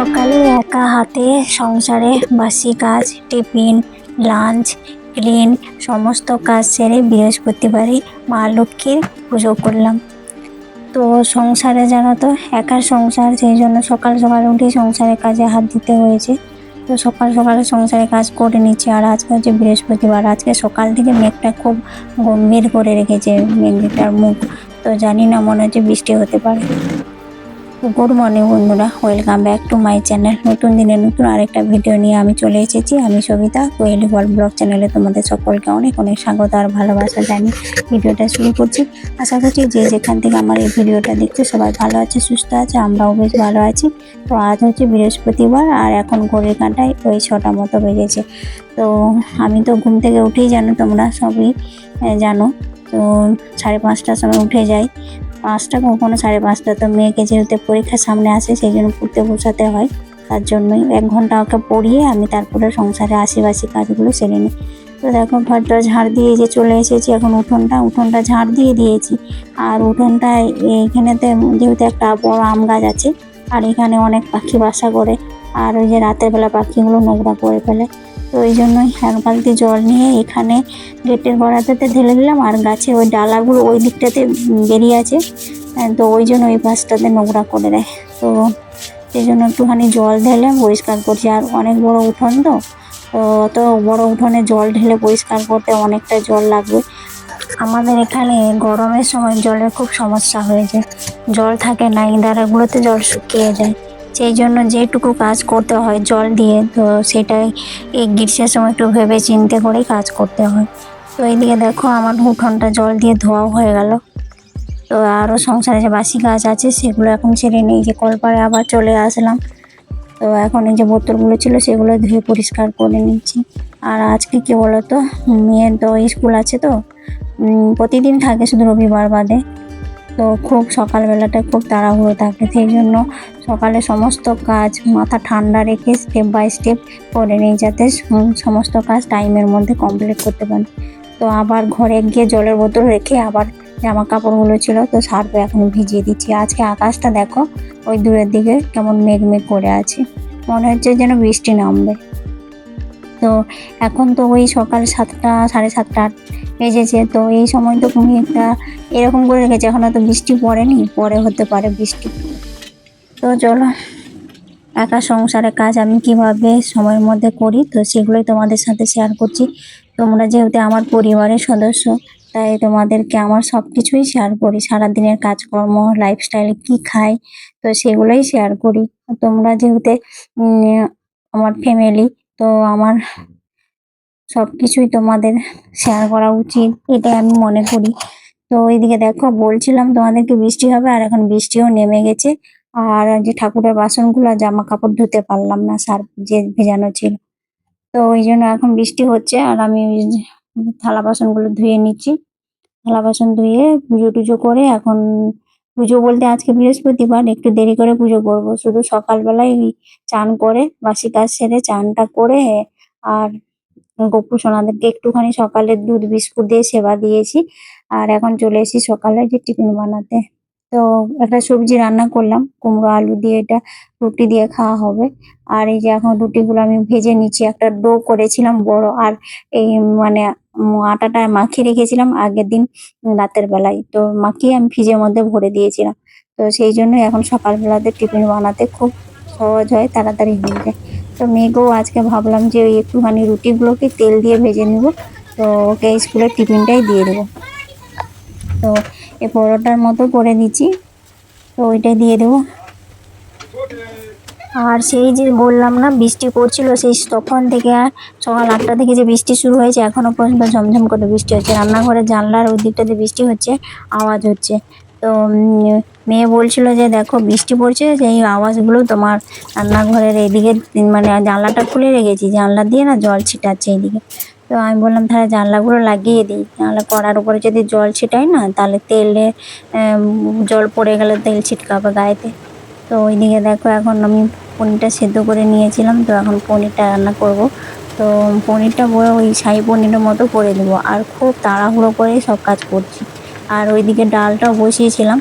সকালে একা হাতে সংসারে বাসি কাজ, টিফিন, লাঞ্চ, ক্লিন সমস্ত কাজ সেরে বৃহস্পতিবারই মা লক্ষ্মীর পুজো করলাম। তো সংসারে জানো তো একার সংসার, সেই জন্য সকাল সকাল উঠে সংসারের কাজে হাত দিতে হয়েছে। তো সকাল সকালে সংসারে কাজ করে নিচ্ছি আর আজকে হচ্ছে বৃহস্পতিবার। আজকে সকাল থেকে মেঘটা খুব গম্ভীর করে রেখেছে মেঘটার মুখ। তো জানি না মনে হচ্ছে বৃষ্টি হতে পারে। গুড মর্নিং বন্ধুরা, welcome back to my channel. নতুন দিনে নতুন আরেকটা ভিডিও নিয়ে আমি চলে এসেছি। আমি সবিতা, কোয়েলি ওয়ার্ল্ড ব্লগ চ্যানেলে তোমাদের সকলকে অনেক অনেক স্বাগত আর ভালোবাসা জানি ভিডিওটা শুরু করছি। আশা করছি যে যেখান থেকে আমার এই ভিডিওটা দেখছে সবাই ভালো আছে, সুস্থ আছে, আমরাও বেশ ভালো আছি। তো আজ হচ্ছে বৃহস্পতিবার আর এখন ঘড়ির কাঁটায় ওই ছটা মতো বেজেছে। তো আমি তো ঘুম থেকে উঠেই জানো তোমরা সবই জানো। তো সাড়ে পাঁচটার সময় উঠে যাই। পাঁচটা কখনো সাড়ে পাঁচটা তো মেয়েকে যেহেতু পরীক্ষার সামনে আসে সেই জন্য পড়তে বসাতে হয়। তার জন্যই এক ঘণ্টা ওকে পড়িয়ে আমি তারপরে সংসারে আশেপাশে কাজগুলো সেরে নিই। তো দেখো, ঘরটা ঝাড় দিয়ে যে চলে এসেছি, এখন উঠোনটা উঠোনটা ঝাড় দিয়ে দিয়েছি। আর উঠোনটায় এইখানেতে যেহেতু একটা বড় আম গাছ আছে, আর এখানে অনেক পাখি বাসা করে। আর ওই যে রাতের বেলা পাখিগুলো নোংরা করে ফেলে। তো ওই জন্যই এক বালতি জল নিয়ে এখানে গেটের গোড়াটাতে ঢেলে দিলাম আর গাছে ওই ডালাগুলো ওই দিকটাতে বেরিয়ে আছে। তো ওই জন্য ওই পাশটাতে নোংরা করে দেয়। তো সেই জন্য একটুখানি জল ঢেলে পরিষ্কার করছি। আর অনেক বড় উঠোন তো তো অত বড় উঠোনে জল ঢেলে পরিষ্কার করতে অনেকটা জল লাগবে। আমাদের এখানে গরমের সময় জলের খুব সমস্যা হয়েছে। জল থাকে না, ইঁদারাগুলোতে জল শুকিয়ে যায়। সেই জন্য যেটুকু কাজ করতে হয়, জল দিয়ে, তো সেটাই এই গ্রীষ্মের সময় একটু ভেবে চিন্তে করেই কাজ করতে হয়। তো এইদিকে দেখো আমার উঠোনটা জল দিয়ে ধোয়াও হয়ে গেল। তো আরও সংসারে যে বাসি গাছ আছে, সেগুলো এখন ছেড়ে নিই। যে কলপারে আবার চলে আসলাম। তো এখন এই যে বোতলগুলো ছিল, সেগুলো ধুয়ে পরিষ্কার করে নিচ্ছি। আর আজকে কি বলতো, মেয়ের তো স্কুল আছে তো প্রতিদিন থাকে শুধু রবিবার বাদে। তো খুব সকালবেলাটা খুব তাড়াহুড়ো থাকে, সেই জন্য সকালে সমস্ত কাজ মাথা ঠান্ডা রেখে স্টেপ বাই স্টেপ করে নিই যাতে সমস্ত কাজ টাইমের মধ্যে কমপ্লিট করতে পারি। তো আবার ঘরে গিয়ে জলের বোতল রেখে আবার জামা কাপড়গুলো ছিল তো সার্ফে এখন ভিজিয়ে দিচ্ছি। আজকে আকাশটা দেখো, ওই দূরের দিকে কেমন মেঘ মেঘ করে আছে, মনে হচ্ছে যেন বৃষ্টি নামবে। তো এখন তো ওই সকাল সাতটা, সাড়ে সাতটা বেজেছে তো এই সময় তো মেঘটা এরকম করে রেখেছে, এখন তো বৃষ্টি পড়েনি, পরে হতে পারে বৃষ্টি। তো চলো, একা সংসারের কাজ আমি কীভাবে সময়ের মধ্যে করি, তো সেগুলোই তোমাদের সাথে শেয়ার করছি। তোমরা যেহেতু আমার পরিবারের সদস্য, তাই তোমাদেরকে আমার সব কিছুই শেয়ার করি। সারাদিনের কাজকর্ম লাইফস্টাইলে কি খাই, তো সেগুলোই শেয়ার করি। তোমরা যেহেতু আমার ফ্যামিলি তো আমার সব কিছুই তোমাদের শেয়ার করা উচিত, এটাই আমি মনে করি। তো এইদিকে দেখো, বলছিলাম তোমাদেরকে বৃষ্টি হবে, আর এখন বৃষ্টিও নেমে গেছে। আর যে ঠাকুরের বাসনগুলো জামা কাপড় ধুতে পারলাম না, সার যে ভেজানো ছিল। তো ওই জন্য এখন বৃষ্টি হচ্ছে, আর আমি থালা বাসনগুলো ধুয়ে নিচ্ছি। থালা বাসন ধুয়ে পুজো টুজো করে এখন পুজো বলতে আজকে বৃহস্পতিবার, একটু দেরি করে পুজো করব। শুধু সকালবেলায় চান করে, বাসি কাজ সেরে চানটা করে, আর গপু সোনাদেরকে একটুখানি সকালে দুধ বিস্কুট দিয়ে সেবা দিয়েছি। আর এখন চলে এসেছি সকালে যে টিফিন বানাতে। তো একটা সবজি রান্না করলাম, কুমড়ো আলু দিয়ে এটা রুটি দিয়ে খাওয়া হবে। আর এই যে এখন রুটিগুলো আমি ভেজে নিচ্ছি, একটা ডো করেছিলাম বড়, আর এই মানে আটাটা মাখিয়ে রেখেছিলাম আগের দিন রাতের বেলায়। তো মাখিয়ে আমি ফ্রিজের মধ্যে ভরে দিয়েছিলাম। তো সেই জন্য এখন সকালবেলাতে টিফিন বানাতে খুব সহজ হয়, তাড়াতাড়ি হয়ে যায়। তো মেয়েকেও আজকে ভাবলাম যে ওই একটুখানি রুটিগুলোকে তেল দিয়ে ভেজে নেব। তো ওকে স্কুলের টিফিনটাই দিয়ে দেবো। তো এই পরোটার মতো করে দিচ্ছি। তো ওইটাই দিয়ে দেবো। আর সেই যে বললাম না, বৃষ্টি পড়ছিল, সেই তখন থেকে আর সকাল আটটা থেকে যে বৃষ্টি শুরু হয়েছে এখনও পর্যন্ত ঝমঝম করে বৃষ্টি হচ্ছে। রান্নাঘরের জানলার ওই দিকটাতে বৃষ্টি হচ্ছে, আওয়াজ হচ্ছে। তো মেয়ে বলছিল যে, দেখো, বৃষ্টি পড়ছে সেই আওয়াজগুলো তোমার রান্নাঘরের এইদিকে মানে জানলাটা খুলে রেখেছি, জানলা দিয়ে না জল ছিটাচ্ছে এইদিকে তো আমি বললাম, তাহলে জানলাগুলো লাগিয়ে দিই নাহলে কড়ার উপরে যদি জল ছিটাই না, তাহলে তেলে জল পড়ে গেলে তেল ছিটকাবে গায়েতে। তো ওইদিকে দেখো, এখন আমি পনিরটা সেদ্ধ করে নিয়েছিলাম, তো এখন পনিরটা রান্না করব। তো পনিরটা ওই শাহি পনিরের মতো করে দেবো, আর খুব তাড়াহুড়ো করে সব কাজ করছি। আর ওইদিকে ডালটাও বসিয়েছিলাম।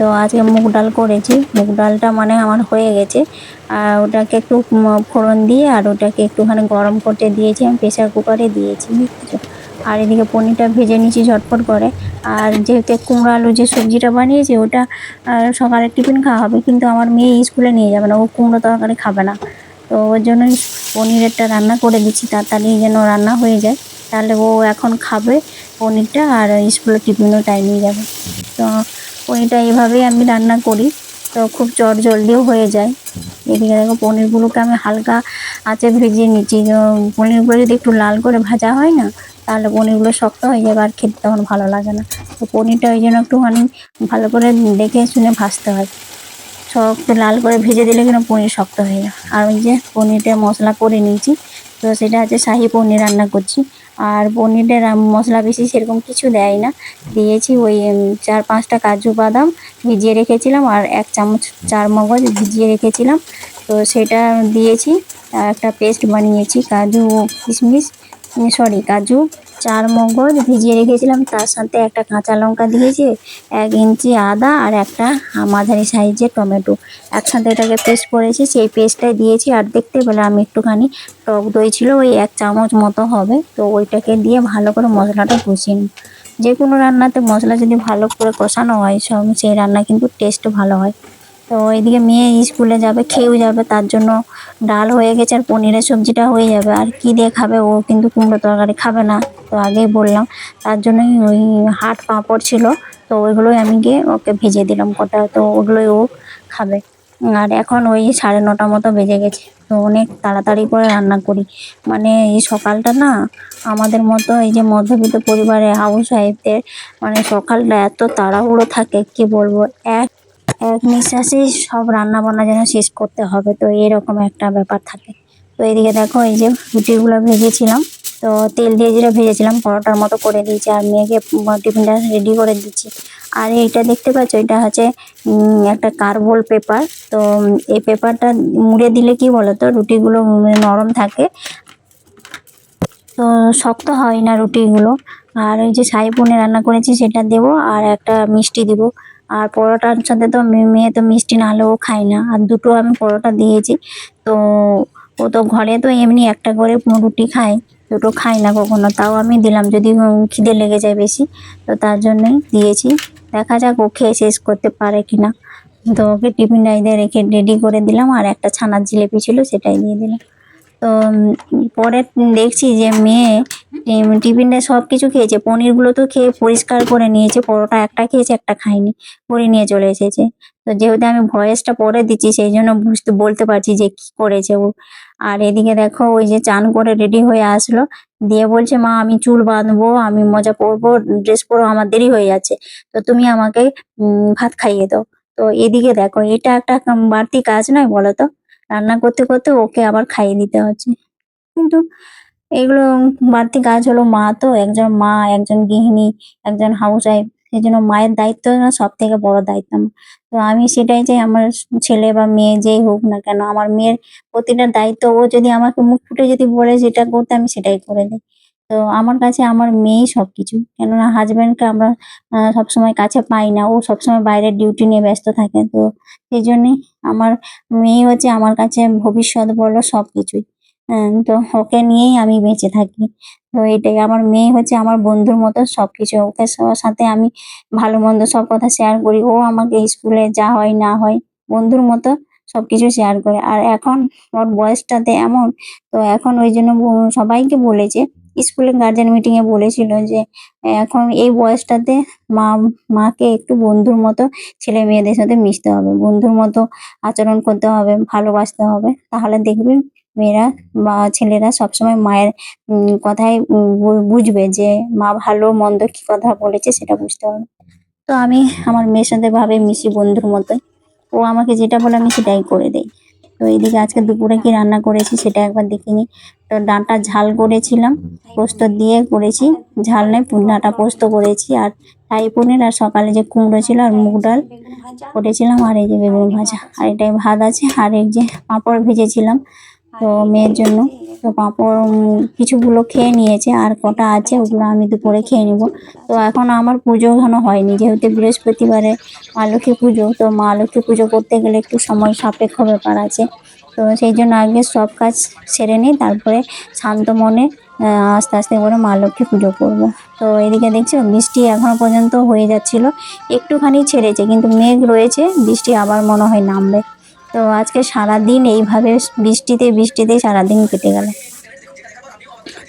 তো আজকে মুগ ডাল করেছি। মুগ ডালটা মানে আমার হয়ে গেছে। আর ওটাকে একটু ফোড়ন দিয়ে আর ওটাকে একটুখানি গরম করতে দিয়েছি। আমি প্রেসার কুকারে দিয়েছি আর এদিকে পনিরটা ভেজে নিয়েছি ঝটপট করে। আর যেহেতু কুমড়ো আলু যে সবজিটা বানিয়েছি, ওটা সকালে টিফিন খাওয়া হবে। কিন্তু আমার মেয়ে স্কুলে নিয়ে যাবে না। ও কুমড়ো তরকারি খাবে না। তো ওর জন্যই পনিরেরটা রান্না করে দিচ্ছি। তাড়াতাড়ি যেন রান্না হয়ে যায়। তাহলে ও এখন খাবে পনিরটা আর স্কুলে টিফিনও নিয়ে যাবে। তো পনিরটা এইভাবেই আমি রান্না করি। তো খুব চট জলদিও হয়ে যায়। এদিকে দেখো পনিরগুলোকে আমি হালকা আঁচে ভেজে নিচ্ছি। পনিরগুলো যদি একটু লাল করে ভাজা হয় না, তাহলে পনিরগুলো শক্ত হয়ে যাবে আর খেতে তখন ভালো লাগে না। তো পনিরটা ওই জন্য একটুখানি ভালো করে দেখে শুনে ভাজতে হয়। একটু লাল করে ভেজে দিলে কিন্তু পনির শক্ত হয়ে যায়। আর ওই যে পনিরটা মশলা করে নিয়েছি, তো সেটা হচ্ছে শাহি পনির রান্না করছি। আর পনিরের মশলা বেশি সেরকম কিছু দেয় না। দিয়েছি ওই চার পাঁচটা কাজু বাদাম ভিজিয়ে রেখেছিলাম আর এক চামচ চার মগজ ভিজিয়ে রেখেছিলাম। তো সেটা দিয়েছি, আর একটা পেস্ট বানিয়েছি, কাজু কিশমিশ সরি কাজু চার মগজ ভিজিয়ে রেখেছিলাম। তার সাথে একটা কাঁচা লঙ্কা দিয়েছি, এক ইঞ্চি আদা আর একটা মাঝারি সাইজের টমেটো। একসাথে এটাকে পেস্ট করেছি, সেই পেস্টটাই দিয়েছি। আর দেখতে পেলে আমি একটুখানি টক দই ছিল, ওই এক চামচ মতো হবে। তো ওইটাকে দিয়ে ভালো করে মশলাটা কষিয়ে নিই। যে কোনো রান্নাতে মশলা যদি ভালো করে কষানো হয় সব সেই রান্না কিন্তু টেস্ট ভালো হয়। তো এদিকে মেয়ে স্কুলে যাবে, খেয়েও যাবে, তার জন্য ডাল হয়ে গেছে আর পনিরের সবজিটা হয়ে যাবে। আর কি দিয়ে খাবে? ও কিন্তু কুমড়ো তরকারি খাবে না। তো আগেই বললাম, তার জন্যই ওই হাট পাঁপড় ছিল। তো ওইগুলোই আমি গিয়ে ওকে ভেজে দিলাম কটা, তো ওগুলোই ও খাবে। আর এখন ওই সাড়ে নটা মতো বেজে গেছে। তো অনেক তাড়াতাড়ি করে রান্না করি। মানে এই সকালটা না, আমাদের মতো এই যে মধ্যবিত্ত পরিবারে হাউস ওয়াইফদের মানে সকালটা এত তাড়াহুড়ো থাকে, কি বলব? এক এক নিঃশ্বাসেই সব রান্না বান্না যেন শেষ করতে হবে। তো এরকম একটা ব্যাপার থাকে। তো এদিকে দেখো, এই যে রুটিগুলো ভেজেছিলাম। তো তেল দিয়ে যেটা ভেজেছিলাম, পরোটার মতো করে দিয়েছি। আর মেয়েকে টিফিনটা রেডি করে দিচ্ছি। আর এইটা দেখতে পাচ্ছ, এটা হচ্ছে একটা কার্বল পেপার। তো এই পেপারটা মুড়ে দিলে কি বলতো, রুটিগুলো নরম থাকে। তো শক্ত হয় না রুটিগুলো। আর ওই যে পনির রান্না করেছি, সেটা দেবো। আর একটা মিষ্টি দিব। আর পরোটার সাথে তো মেয়ে তো মিষ্টি না হলেও খায় না। আর দুটো আমি পরোটা দিয়েছি। তো ও তো ঘরে তো এমনি একটা করে রুটি খায়, দুটো খায় না কখনো। তাও আমি দিলাম যদি খিদে লেগে যায় বেশি। তো তার জন্যই দিয়েছি। দেখা যাক ও খেয়ে শেষ করতে পারে কি না। তো ওকে টিফিন রেখে রেডি করে দিলাম। আর একটা ছানার জিলেপি ছিল সেটাই দিয়ে দিলাম। তো পরে দেখছি যে মেয়ে টিম- টিফিনে সব কিছু খেয়েছে। পনিরগুলো তো খেয়ে পরিষ্কার করে নিয়েছে, পরোটা একটা খেয়েছে, একটা খায়নি, করে নিয়ে চলে এসেছে। তো যেহেতু আমি ভয়েসটা পরে দিচ্ছি, সেই জন্য বুঝতে, বলতে পারছি যে কি করেছে ও। আর এদিকে দেখো, ওই যে চান করে রেডি হয়ে আসলো। দিয়ে বলছে, মা, আমি চুল বাঁধবো, আমি মজা করব, ড্রেস পরবো আমার দেরি হয়ে যাচ্ছে। তো তুমি আমাকে ভাত খাইয়ে দাও। তো এদিকে দেখো, এটা একটা বাড়তি কাজ নয় বলো তো? রান্না করতে করতে ওকে আবার খাইয়ে দিতে হচ্ছে কিন্তু এগুলো বাড়তি কাজ হলো মা তো, একজন মা, একজন গৃহিণী, একজন হাউস ওয়াইফ সেই জন্য মায়ের দায়িত্ব না সব থেকে বড় দায়িত্ব। তো আমি সেটাই চাই আমার ছেলে বা মেয়ে যেই হোক না কেন, আমার মেয়ের প্রতিটা দায়িত্ব ও যদি আমাকে মুখ ফুটে যদি বলে যেটা করতে আমি সেটাই করে দিই তো আমার কাছে আমার মেয়েই সবকিছু। কেননা হাজবেন্ডকে আমরা সবসময় কাছে পাই না। ও সবসময় বাইরের ডিউটি নিয়ে ব্যস্ত থাকে। তো সেই জন্যই আমার মেয়ে হচ্ছে আমার কাছে ভবিষ্যৎ বলো সবকিছুই। হ্যাঁ, তো ওকে নিয়েই আমি বেঁচে থাকি। তো এটাই আমার মেয়ে হচ্ছে আমার বন্ধুর মতো সবকিছু। ওকে সাথে আমি ভালো মন্দ সব কথা শেয়ার করি। ও আমাকে স্কুলে যা হয় না হয় বন্ধুর মতো সবকিছু শেয়ার করে। আর এখন ওর বয়সটাতে এমন। তো এখন ওই জন্য সবাইকে বলেছে স্কুলে গার্জেন মিটিং এ বলেছিল যে, এখন এই বয়সটাতে মা, মাকে একটু বন্ধুর মতো ছেলে মেয়েদের সাথে মিশতে হবে। বন্ধুর মতো আচরণ করতে হবে, ভালোবাসতে হবে। তাহলে দেখবে মেয়েরা বা ছেলেরা সবসময় মায়ের কথাই বুঝবে যে মা ভালো, মন্দ কি কথা বলেছে সেটা বুঝতে হবে। তো আমি আমার মেয়ের সাথে ভাবে মিশি বন্ধুর মতোই। ও আমাকে যেটা বলে আমি সেটাই করে দেই। তো এইদিকে আজকে দুপুরে কি রান্না করেছি সেটা একবার দেখে নিই। তো ডাঁটা ঝাল করেছিলাম, পোস্ত দিয়ে করেছি, ঝাল নয় ডাঁটা পোস্ত করেছি আর তাই পনির আর সকালে যে কুমড়ো ছিল আর মুগ ডাল করেছিলাম আর এই যে বেগুন ভাজা। আর এটাই ভাত আছে, আর এই যে পাঁপড় ভেজেছিলাম। তো মেয়ের জন্য। তো পাঁপড় কিছুগুলো খেয়ে নিয়েছে। আর কটা আছে ওগুলো আমি দুপুরে খেয়ে নিব। তো এখন আমার পুজো এখনও হয়নি। যেহেতু বৃহস্পতিবারে মা লক্ষ্মী পুজো, তো মা লক্ষ্মী পুজো করতে গেলে একটু সময় সাপেক্ষ ব্যাপার আছে। তো সেই জন্য আগে সব কাজ সেরে নিই তারপরে শান্ত মনে আস্তে আস্তে করে মা লক্ষ্মী পুজো করব। তো এদিকে দেখছ, বৃষ্টি এখনও পর্যন্ত হয়ে যাচ্ছিল। একটুখানি ছেড়েছে, কিন্তু মেঘ রয়েছে। বৃষ্টি আবার মনে হয় নামবে। তো আজকে সারা দিন এইভাবে বৃষ্টিতে বৃষ্টিতে সারাদিন কেটে গেল।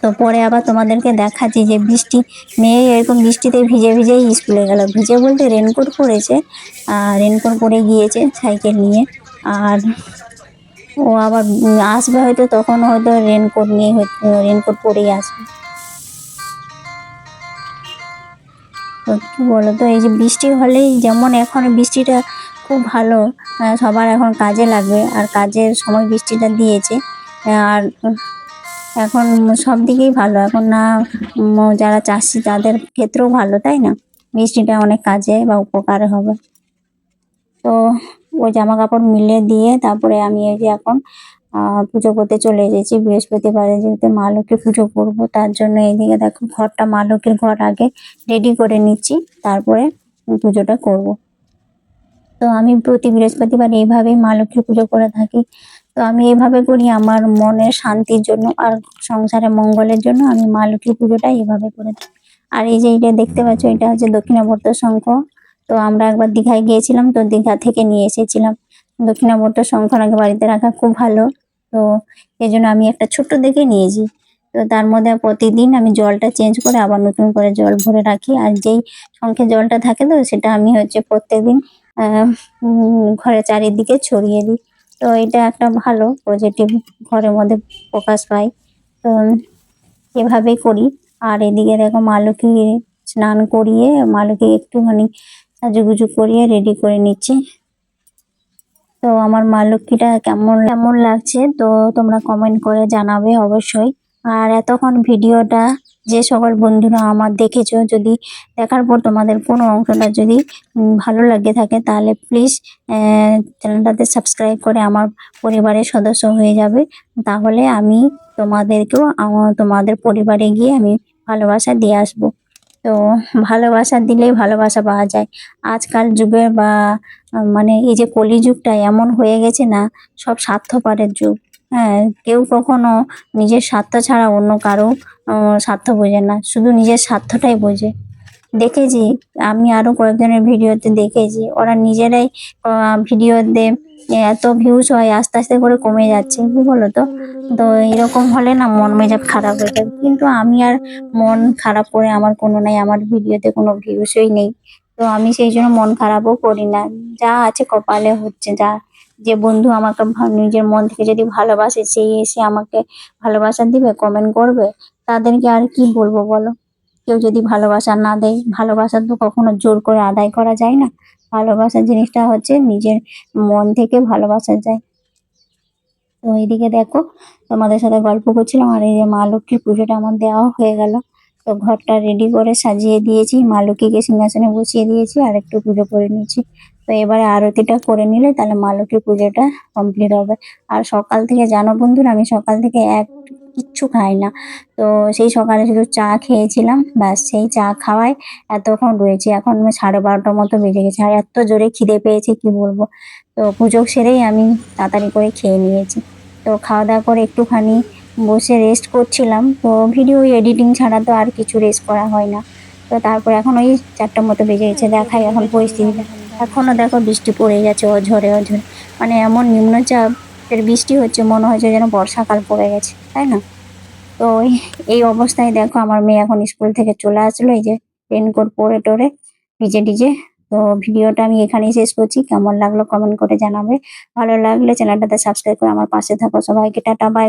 তো পরে আবার তোমাদেরকে দেখাচ্ছি যে বৃষ্টি মেয়ে এরকম বৃষ্টিতে ভিজে ভিজেই স্কুলে গেল। ভিজে বলতে রেনকোট পরেছে আর রেনকোট পরে গিয়েছে সাইকেল নিয়ে। আর ও আবার আসবে হয়তো তখন হয়তো রেনকোট নিয়ে রেনকোট পরেই আসবে। তো কি বলো তো এই যে বৃষ্টি হলেই যেমন এখন বৃষ্টিটা খুব ভালো। সবার এখন কাজে লাগবে আর কাজের সময় বৃষ্টিটা দিয়েছে। আর এখন সব দিকেই ভালো। এখন না যারা চাষি তাদের ক্ষেত্রেও ভালো, তাই না? বৃষ্টিটা অনেক কাজে বা উপকারে হবে। তো ওই জামা কাপড় মিলে দিয়ে তারপরে আমি এই যে এখন পুজো করতে চলে এসেছি। বৃহস্পতিবারে যেহেতু মা লক্ষ্মীর পুজো করব, তার জন্য এইদিকে দেখো ঘরটা মা লক্ষ্মীর ঘর আগে রেডি করে নিচ্ছি। তারপরে পুজোটা করব। তো আমি প্রতি বৃহস্পতিবার এইভাবেই মা লক্ষ্মীর পুজো করে থাকি। তো আমি এইভাবে করি, আমার মনের শান্তির জন্য আর সংসারে মঙ্গলের জন্য আমি মা লক্ষ্মীর পুজোটা এইভাবে করে থাকি। আর এই যে এটা দেখতে পাচ্ছ, এটা হচ্ছে দক্ষিণাবর্ত শঙ্খ। তো আমরা একবার দীঘায় গিয়েছিলাম, তো দীঘা থেকে নিয়ে এসেছিলাম। দক্ষিণাবর্ত শঙ্খ নাকি বাড়িতে রাখা খুব ভালো। তো এই জন্য আমি একটা ছোট্ট দেখে নিয়েছি। তো তার মধ্যে প্রতিদিন আমি জলটা চেঞ্জ করে আবার নতুন করে জল ভরে রাখি। আর যেই শঙ্খে জলটা থাকে তো সেটা আমি হচ্ছে প্রত্যেকদিন ঘরের চারিদিকে ছড়িয়ে দিই। তো এটা একটা ভালো পজিটিভ ঘরের মধ্যে প্রকাশ পায়। তো এভাবে করি। আর এদিকে দেখো মা লক্ষ্মী স্নান করিয়ে মা লক্ষ্মী একটুখানি সাজুগুজু করিয়ে রেডি করে নিচ্ছি। তো আমার মা লক্ষ্মীটা কেমন কেমন লাগছে? তো তোমরা কমেন্ট করে জানাবে অবশ্যই। আর এতক্ষণ ভিডিওটা যে সকল বন্ধুরা আমার দেখেছ, যদি দেখার পর তোমাদের কোনো অংশটা যদি ভালো লাগে থাকে, তাহলে প্লিজ চ্যানেলটাতে সাবস্ক্রাইব করে আমার পরিবারের সদস্য হয়ে যাবে। তাহলে আমি তোমাদেরকেও তোমাদের পরিবারে গিয়ে আমি ভালোবাসা দিয়ে আসব। তো ভালোবাসা দিলেই ভালোবাসা পাওয়া যায়। আজকাল যুগে বা মানে এই যে কলিযুগটা এমন হয়ে গেছে না, সব স্বার্থপরের যুগ। হ্যাঁ কেউ কখনো নিজের স্বার্থ ছাড়া অন্য কারও স্বার্থ বোঝে না। শুধু নিজের স্বার্থটাই বোঝে। দেখেছি, আমি আরও কয়েকজনের ভিডিওতে দেখেছি, ওরা নিজেরাই ভিডিওতে এত ভিউজ হয়, আস্তে আস্তে করে কমে যাচ্ছে। কি বলো তো তো এরকম হলে না মন মেজাজ খারাপ হয়ে যাবে। কিন্তু আমি আর মন খারাপ করে আমার কোনো নাই, আমার ভিডিওতে কোনো ভিউসই নেই। তো আমি সেই জন্য মন খারাপও করি না। যা আছে কপালে হচ্ছে, যা যে, বন্ধু, আমাকে নিজের মন থেকে যদি ভালোবাসে সেই এসে আমাকে ভালোবাসা দিবে কমেন্ট করবে, তাদেরকে আর কি বলব বলো? কেউ যদি ভালোবাসা না দেয়, ভালোবাসা তো কখনো জোর করে আদায় করা যায় না। ভালোবাসা জিনিসটা হচ্ছে নিজের মন থেকে ভালোবাসা যায়। তো এইদিকে দেখো, তোমাদের সাথে গল্প করছিলাম, আর এই যে মা লক্ষ্মীর পুজোটা আমার দেওয়া হয়ে গেল। তো ঘরটা রেডি করে সাজিয়ে দিয়েছি, মা লক্ষ্মীকে সিংহাসনে বসিয়ে দিয়েছি, আর একটু পুজো করে নিয়েছি। তো এবারে আরতিটা করে নিলে তাহলে মা লক্ষ্মীর পুজোটা কমপ্লিট হবে। আর সকাল থেকে, জানো বন্ধুরা, আমি সকাল থেকে এক কিচ্ছু খাই না। তো সেই সকালে শুধু চা খেয়েছিলাম, ব্যাস সেই চা খাওয়ায় এতক্ষণ রয়েছে। এখন সাড়ে বারোটার মতো বেজে গেছে আর এত জোরে খিদে পেয়েছে, কি বলব? তো পুজো সেরেই আমি তাড়াতাড়ি করে খেয়ে নিয়েছি। তো খাওয়া দাওয়া করে একটুখানি বসে রেস্ট করছিলাম। তো ভিডিও এডিটিং ছাড়া তো আর কিছু রেস্ট করা হয় না। তো তারপর এখন ওই চারটার মতো বেজে গেছে, দেখাই এখন পরিস্থিতিটা। এখনও দেখো বৃষ্টি পড়ে যাচ্ছে অঝরে অঝরে মানে এমন নিম্নচাপের বৃষ্টি হচ্ছে, মনে হচ্ছে যেন বর্ষাকাল পড়ে গেছে, তাই না? তো এই অবস্থায় দেখো আমার মেয়ে এখন স্কুল থেকে চলে আসলো, এই যে রেনকোট পরে টোরে ভিজে ডিজে তো ভিডিওটা আমি এখানেই শেষ করছি, কেমন লাগল কমেন্ট করে জানাবে। ভালো লাগলে চ্যানেলটাতে সাবস্ক্রাইব করে আমার পাশে থাকো সবাইকে, টাটা বাই